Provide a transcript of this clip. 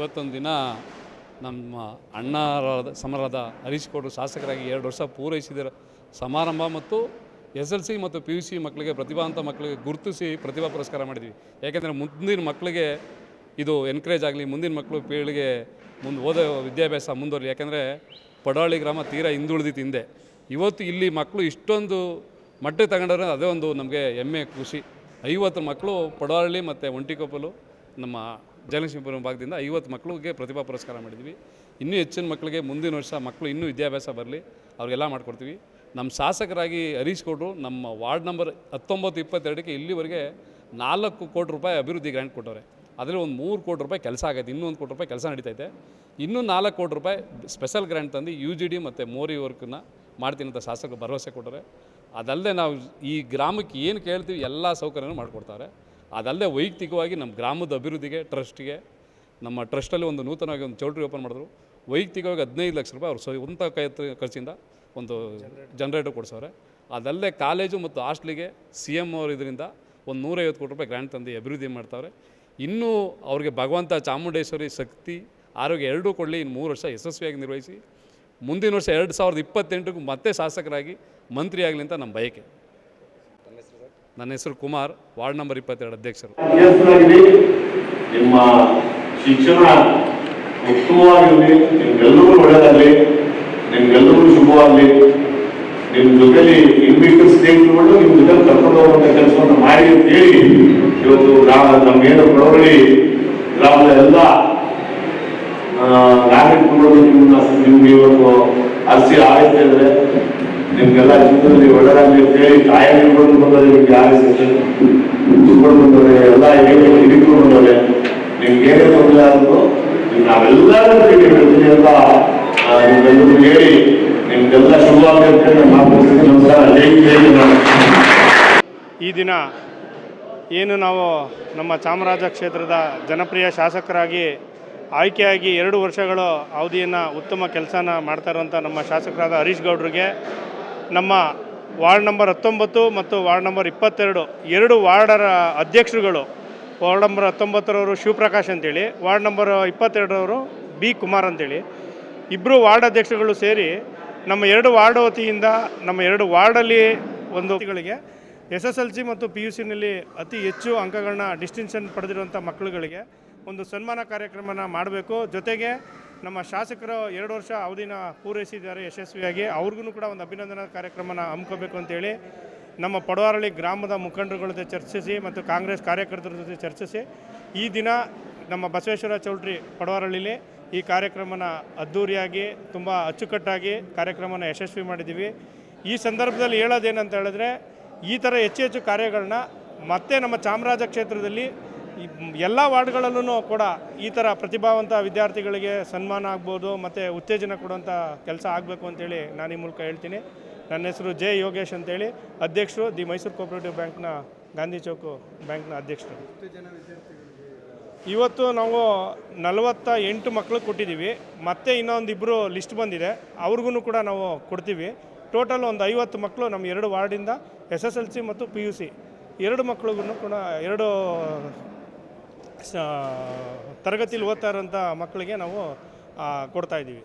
ಇವತ್ತೊಂದು ದಿನ ನಮ್ಮ ಅಣ್ಣರಾದ ಸಮರದ ಹರೀಶ್ ಶಾಸಕರಾಗಿ ಎರಡು ವರ್ಷ ಪೂರೈಸಿದ ಸಮಾರಂಭ ಮತ್ತು ಎಸ್ ಎಲ್ ಸಿ ಮತ್ತು ಪಿ ಯು ಸಿ ಮಕ್ಕಳಿಗೆ ಪ್ರತಿಭಾವಂತ ಮಕ್ಕಳಿಗೆ ಗುರುತಿಸಿ ಪ್ರತಿಭಾ ಪುರಸ್ಕಾರ ಮಾಡಿದ್ವಿ. ಯಾಕೆಂದರೆ ಮುಂದಿನ ಮಕ್ಕಳಿಗೆ ಇದು ಎನ್ಕರೇಜ್ ಆಗಲಿ, ಮುಂದಿನ ಮಕ್ಕಳು ಪೀಳಿಗೆ ಮುಂದೆ ಓದೋ ವಿದ್ಯಾಭ್ಯಾಸ ಮುಂದುವರಿ ಯಾಕೆಂದರೆ ಪಡಾಳಿ ಗ್ರಾಮ ತೀರಾ ಹಿಂದುಳಿದಿತ್ತು ಹಿಂದೆ. ಇವತ್ತು ಇಲ್ಲಿ ಮಕ್ಕಳು ಇಷ್ಟೊಂದು ಮಟ್ಟಕ್ಕೆ ತಗೊಂಡ್ರೆ ಅದೇ ಒಂದು ನಮಗೆ ಹೆಮ್ಮೆ, ಖುಷಿ. ಐವತ್ತು ಮಕ್ಕಳು ಪಡಾಳಿ ಮತ್ತು ಒಂಟಿಕೊಪ್ಪಲು ನಮ್ಮ ಜಲಸಿಂಪುರ ಭಾಗದಿಂದ ಐವತ್ತು ಮಕ್ಕಳಿಗೆ ಪ್ರತಿಭಾ ಪುರಸ್ಕಾರ ಮಾಡಿದ್ವಿ. ಇನ್ನೂ ಹೆಚ್ಚಿನ ಮಕ್ಕಳಿಗೆ ಮುಂದಿನ ವರ್ಷ ಮಕ್ಕಳು ಇನ್ನೂ ವಿದ್ಯಾಭ್ಯಾಸ ಬರಲಿ, ಅವ್ರಿಗೆಲ್ಲ ಮಾಡಿಕೊಡ್ತೀವಿ. ನಮ್ಮ ಶಾಸಕರಾಗಿ ಹರೀಶ್ ನಮ್ಮ ವಾರ್ಡ್ ನಂಬರ್ ಹತ್ತೊಂಬತ್ತು ಇಪ್ಪತ್ತೆರಡಕ್ಕೆ ಇಲ್ಲಿವರೆಗೆ ನಾಲ್ಕು ಕೋಟಿ ರೂಪಾಯಿ ಅಭಿವೃದ್ಧಿ ಗ್ರ್ಯಾಂಟ್ ಕೊಟ್ಟವ್ರೆ. ಅದರಲ್ಲಿ ಒಂದು ಮೂರು ಕೋಟಿ ರೂಪಾಯಿ ಕೆಲಸ ಆಗೈತೆ, ಇನ್ನೂ ಒಂದು ಕೋಟಿ ರೂಪಾಯಿ ಕೆಲಸ ನಡೀತೈತೆ ಇನ್ನೂ ನಾಲ್ಕು ಕೋಟಿ ರೂಪಾಯಿ ಸ್ಪೆಷಲ್ ಗ್ರ್ಯಾಂಟ್ ತಂದು ಯು ಜಿ ಡಿ ಮತ್ತು ಮೋರಿ ವರ್ಕನ್ನ ಮಾಡ್ತೀನಿ ಅಂತ ಶಾಸಕರು ಭರವಸೆ ಕೊಟ್ಟರೆ ಅದಲ್ಲದೆ ನಾವು ಈ ಗ್ರಾಮಕ್ಕೆ ಏನು ಕೇಳ್ತೀವಿ ಎಲ್ಲ ಸೌಕರ್ಯನೂ ಮಾಡಿಕೊಡ್ತಾರೆ ಅದಲ್ಲದೆ ವೈಯಕ್ತಿಕವಾಗಿ ನಮ್ಮ ಗ್ರಾಮದ ಅಭಿವೃದ್ಧಿಗೆ, ಟ್ರಸ್ಟ್ಗೆ, ನಮ್ಮ ಟ್ರಸ್ಟಲ್ಲಿ ಒಂದು ನೂತನವಾಗಿ ಒಂದು ಚೌಲ್ಟ್ರಿ ಓಪನ್ ಮಾಡಿದ್ರು. ವೈಯಕ್ತಿಕವಾಗಿ ಹದಿನೈದು ಲಕ್ಷ ರೂಪಾಯಿ ಅವ್ರು ಸ್ವಂತ ಕೈ ಖರ್ಚಿಂದ ಒಂದು ಜನ್ರೇಟರ್ ಕೊಡ್ಸವ್ರೆ. ಅದಲ್ಲದೆ ಕಾಲೇಜು ಮತ್ತು ಹಾಸ್ಟ್ಲಿಗೆ ಸಿ ಎಂ ಅವರು ಇದರಿಂದ ಒಂದು ನೂರೈವತ್ತು ಕೋಟಿ ರೂಪಾಯಿ ಗ್ರ್ಯಾಂಡ್ ತಂದು ಅಭಿವೃದ್ಧಿ ಮಾಡ್ತಾವ್ರೆ. ಇನ್ನೂ ಅವ್ರಿಗೆ ಭಗವಂತ ಚಾಮುಂಡೇಶ್ವರಿ ಶಕ್ತಿ, ಆರೋಗ್ಯ ಎರಡೂ ಕೊಡಲಿ ಇನ್ನು ಮೂರು ವರ್ಷ ಯಶಸ್ವಿಯಾಗಿ ನಿರ್ವಹಿಸಿ, ಮುಂದಿನ ವರ್ಷ ಎರಡು ಸಾವಿರದ ಇಪ್ಪತ್ತೆಂಟಕ್ಕೂ ಮತ್ತೆ ಶಾಸಕರಾಗಿ ಮಂತ್ರಿ ಆಗಲಿ ಅಂತ ನಮ್ಮ ಬಯಕೆ. ನನ್ನ ಹೆಸರು ಕುಮಾರ್ ವಾರ್ಡ್ ನಂಬರ್ ಇಪ್ಪತ್ತೆರಡು ಅಧ್ಯಕ್ಷರು. ನಿಮ್ಮ ಶಿಕ್ಷಣ ಉತ್ತಮವಾಗಿರಲಿ ನಿಮ್ಗೆಲ್ಲರಿಗೂ ಒಳ್ಳೆಯದಾಗಲಿ ನಿಮ್ಗೆಲ್ಲರಿಗೂ ಶುಭವಾಗಲಿ. ನಿಮ್ಮ ಜೊತೆಲಿ ಇನ್ಬಿಟ್ಟು ಸ್ನೇಹಿತರುಗಳು ನಿಮ್ಮ ಜೊತೆ ಕರ್ಕೊಂಡು ಹೋಗುವಂಥ ಕೆಲಸವನ್ನು ಮಾಡಿ ಅಂತ ಹೇಳಿ ಇವತ್ತು ಗ್ರಾಮ ಏನು ಪ್ರವಳಿ ಗ್ರಾಮದ ಎಲ್ಲ ಆ, ನಾಗರಿಕರು ನಿಮ್ಮನ್ನ ನಿಮ್ಗೆ ಇವತ್ತು ಅರ್ಸಿ ಆರೈಸ್ತಾ ಇದ್ದಾರೆ. ನಿಮ್ಗೆಲ್ಲ ಜೀವನದಲ್ಲಿ ಒಳ್ಳೆಯ ಕೇಳಿ ಹೇಳಿ ತಾಯಿಗಳು ಬಂದರೆ ನಿಮ್ಗೆ ಯಾರು ಇಟ್ಕೊಂಡು ಬಂದವ್ರೆ, ಎಲ್ಲ ಹೇಗೆ ಹಿಡಿಕೊಂಡು ಬಂದವ್ರೆ ನಿಮ್ಗೆ ಏನೇ ತೊಂದರೆ ನೀವು ನಾವೆಲ್ಲರೂ ಭೇಟಿ ಹೇಳ್ತೀನಿ ಅಂತ ನಿಮ್ಗೆಲ್ಲರೂ ಹೇಳಿ ನಿಮ್ಗೆಲ್ಲ ಶುಭವಾಗಲಿ ಮಾತಾಡ್ತೀನಿ ನಮಸ್ಕಾರ. ಈ ದಿನ ಏನು ನಾವು ನಮ್ಮ ಚಾಮರಾಜ ಕ್ಷೇತ್ರದ ಜನಪ್ರಿಯ ಶಾಸಕರಾಗಿ ಆಯ್ಕೆಯಾಗಿ ಎರಡು ವರ್ಷಗಳು ಅವಧಿಯನ್ನು ಉತ್ತಮ ಕೆಲಸನ ಮಾಡ್ತಾ ಇರುವಂಥ ನಮ್ಮ ಶಾಸಕರಾದ ಹರೀಶ್ ಗೌಡ್ರಿಗೆ ನಮ್ಮ ವಾರ್ಡ್ ನಂಬರ್ ಹತ್ತೊಂಬತ್ತು ಮತ್ತು ವಾರ್ಡ್ ನಂಬರ್ ಇಪ್ಪತ್ತೆರಡು, ಎರಡು ವಾರ್ಡರ ಅಧ್ಯಕ್ಷರುಗಳು ವಾರ್ಡ್ ನಂಬರ್ ಹತ್ತೊಂಬತ್ತರವರು ಶಿವಪ್ರಕಾಶ್ ಅಂತೇಳಿ, ವಾರ್ಡ್ ನಂಬರ್ ಇಪ್ಪತ್ತೆರಡರವರು ಬಿ ಕುಮಾರ್ ಅಂತೇಳಿ. ಇಬ್ಬರು ವಾರ್ಡ್ ಅಧ್ಯಕ್ಷರುಗಳು ಸೇರಿ ನಮ್ಮ ಎರಡು ವಾರ್ಡ್ ವತಿಯಿಂದ, ನಮ್ಮ ಎರಡು ವಾರ್ಡಲ್ಲಿ ಒಂದು ಎಸ್ ಎಸ್ ಎಲ್ ಸಿ ಮತ್ತು ಪಿ ಯು ಸಿನಲ್ಲಿ ಅತಿ ಹೆಚ್ಚು ಅಂಕಗಳನ್ನ ಡಿಸ್ಟಿಂಕ್ಷನ್ ಪಡೆದಿರುವಂಥ ಮಕ್ಕಳುಗಳಿಗೆ ಒಂದು ಸನ್ಮಾನ ಕಾರ್ಯಕ್ರಮನ ಮಾಡಬೇಕು. ಜೊತೆಗೆ ನಮ್ಮ ಶಾಸಕರು ಎರಡು ವರ್ಷ ಅವಧಿನ ಪೂರೈಸಿದ್ದಾರೆ ಯಶಸ್ವಿಯಾಗಿ. ಅವ್ರಿಗೂ ಕೂಡ ಒಂದು ಅಭಿನಂದನಾ ಕಾರ್ಯಕ್ರಮನ ಹಮ್ಮಿಕೋಬೇಕು ಅಂತೇಳಿ ನಮ್ಮ ಪಡವಾರಳ್ಳಿ ಗ್ರಾಮದ ಮುಖಂಡರುಗಳ ಜೊತೆ ಚರ್ಚಿಸಿ ಮತ್ತು ಕಾಂಗ್ರೆಸ್ ಕಾರ್ಯಕರ್ತರ ಜೊತೆ ಚರ್ಚಿಸಿ ಈ ದಿನ ನಮ್ಮ ಬಸವೇಶ್ವರ ಚೌಡ್ರಿ ಪಡವಾರಳ್ಳಿಲಿ ಈ ಕಾರ್ಯಕ್ರಮನ ಅದ್ಧೂರಿಯಾಗಿ ತುಂಬ ಅಚ್ಚುಕಟ್ಟಾಗಿ ಕಾರ್ಯಕ್ರಮನ ಯಶಸ್ವಿ ಮಾಡಿದ್ದೀವಿ. ಈ ಸಂದರ್ಭದಲ್ಲಿ ಹೇಳೋದೇನಂತ ಹೇಳಿದ್ರೆ ಈ ಥರ ಹೆಚ್ಚು ಹೆಚ್ಚು ಕಾರ್ಯಗಳನ್ನ ಮತ್ತೆ ನಮ್ಮ ಚಾಮರಾಜ ಕ್ಷೇತ್ರದಲ್ಲಿ ಎಲ್ಲ ವಾರ್ಡ್ಗಳಲ್ಲೂ ಕೂಡ ಈ ಥರ ಪ್ರತಿಭಾವಂತ ವಿದ್ಯಾರ್ಥಿಗಳಿಗೆ ಸನ್ಮಾನ ಆಗ್ಬೋದು, ಮತ್ತು ಉತ್ತೇಜನ ಕೊಡುವಂಥ ಕೆಲಸ ಆಗಬೇಕು ಅಂತೇಳಿ ನಾನು ಈ ಮೂಲಕ ಹೇಳ್ತೀನಿ. ನನ್ನ ಹೆಸರು ಜೆ ಯೋಗೇಶ್ ಅಂತೇಳಿ. ಅಧ್ಯಕ್ಷರು ದಿ ಮೈಸೂರು ಕೋಪರೇಟಿವ್ ಬ್ಯಾಂಕ್ನ ಗಾಂಧಿ ಚೌಕು ಬ್ಯಾಂಕ್ನ ಅಧ್ಯಕ್ಷರು. ಇವತ್ತು ನಾವು ನಲವತ್ತ ಎಂಟು ಮಕ್ಕಳು ಕೊಟ್ಟಿದ್ದೀವಿ ಮತ್ತೆ ಇನ್ನೊಂದು ಇಬ್ಬರು ಲಿಸ್ಟ್ ಬಂದಿದೆ. ಅವ್ರಿಗೂ ಕೂಡ ನಾವು ಕೊಡ್ತೀವಿ. ಟೋಟಲ್ ಒಂದು ಐವತ್ತು ಮಕ್ಕಳು ನಮ್ಮ ಎರಡು ವಾರ್ಡಿಂದ ಎಸ್ ಎಸ್ ಎಲ್ ಸಿ ಮತ್ತು ಪಿ ಯು ಸಿ. ಎರಡು ಮಕ್ಕಳಿಗೂ ಕೂಡ ಎರಡು ತರಗತಿಲಿ ಓದ್ತಾ ಇರೋಂಥ ಮಕ್ಕಳಿಗೆ ನಾವು ಕೊಡ್ತಾ ಇದ್ದೀವಿ.